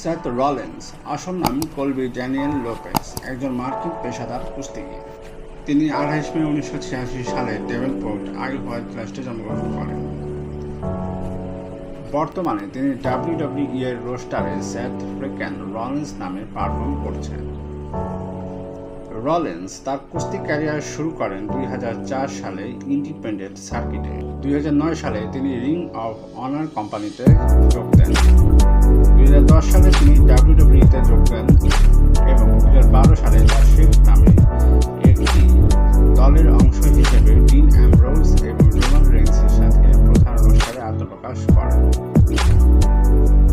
Seth Rollins আসল নাম কলবি ড্যানিয়েল লোপেস একজন মার্কিন পেশাদার কুস্তিগির তিনি আঠাইশ মে উনিশশো ছিয়াশি সালে ডেভেলপোর্ট হোয়াইট রাষ্ট্রে জন্মগ্রহণ করেন। বর্তমানে তিনি ডাব্লিউডাব্লিউ ইয়ের রোস্টারে স্যাথ ফ্রিকেন রলেন্স নামে পারফর্ম করছেন। রলেন্স তার কুস্তি ক্যারিয়ার শুরু করেন দুই হাজার চার সালে ইন্ডিপেন্ডেন্ট সার্কিটে। দুই হাজার নয় সালে তিনি রিং অফ অনার কোম্পানিতে যোগ দেন। দুই হাজার দশ সালে তিনি ডাব্লিউডব্লিউতে যোগ দেন এবং দু হাজার বারো সালে দ্য শিল্ড নামে একটি দলের অংশ হিসেবে ডিন অ্যাম্ব্রোজ এবং রোমান রেন্সের সাথে প্রধান অনুষ্ঠানে আত্মপ্রকাশ করেন।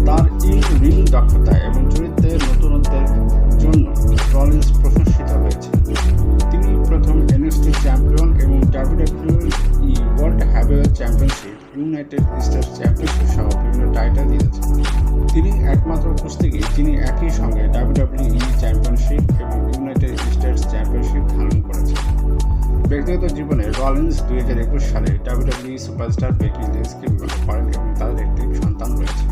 তার ইন রিং দক্ষতা এবং ইউনাইটেড স্টেটস চ্যাম্পিয়নশিপ সহ বিভিন্ন টাইটেল জিতেছেন। তিনি একমাত্র কুস্তিগির যিনি একই সঙ্গে ডাব্লিউডব্লিউই চ্যাম্পিয়নশিপ এবং ইউনাইটেড স্টেটস চ্যাম্পিয়নশিপ ধারণ করেছেন। ব্যক্তিগত জীবনে রলিন্স দুই হাজার একুশ সালে ডাব্লিউডব্লিউই সুপারস্টার বেকি লিন্সকে বিবাহ করেন এবং তাদের একটি সন্তান রয়েছে।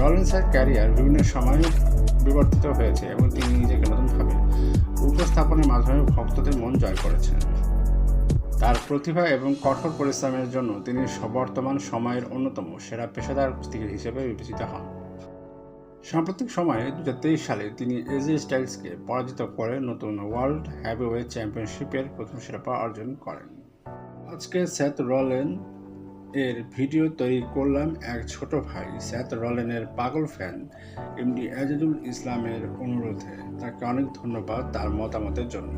রলিন্সের ক্যারিয়ার বিভিন্ন সময়ে বিবর্তিত হয়েছে এবং তিনি নিজেকে নতুনভাবে উপস্থাপনের মাধ্যমে ভক্তদের মন জয় করেছেন। তার প্রতিভা এবং কঠোর পরিশ্রমের জন্য তিনি বর্তমান সময়ের অন্যতম সেরা পেশাদার কুস্তিগির হিসেবে বিবেচিত হন। সাম্প্রতিক সময়ে দু হাজার তেইশ সালে তিনি এজি স্টাইলসকে পরাজিত করে নতুন ওয়ার্ল্ড হ্যাভিওয়েট চ্যাম্পিয়নশিপের প্রথম শিরোপা অর্জন করেন। আজকে সেথ রলেন এর ভিডিও তৈরি করলাম এক ছোট ভাই। স্যাথ রলেনের পাগল ফ্যান এমডি এজাজুল ইসলামের অনুরোধে। তাকে অনেক ধন্যবাদ তার মতামতের জন্য।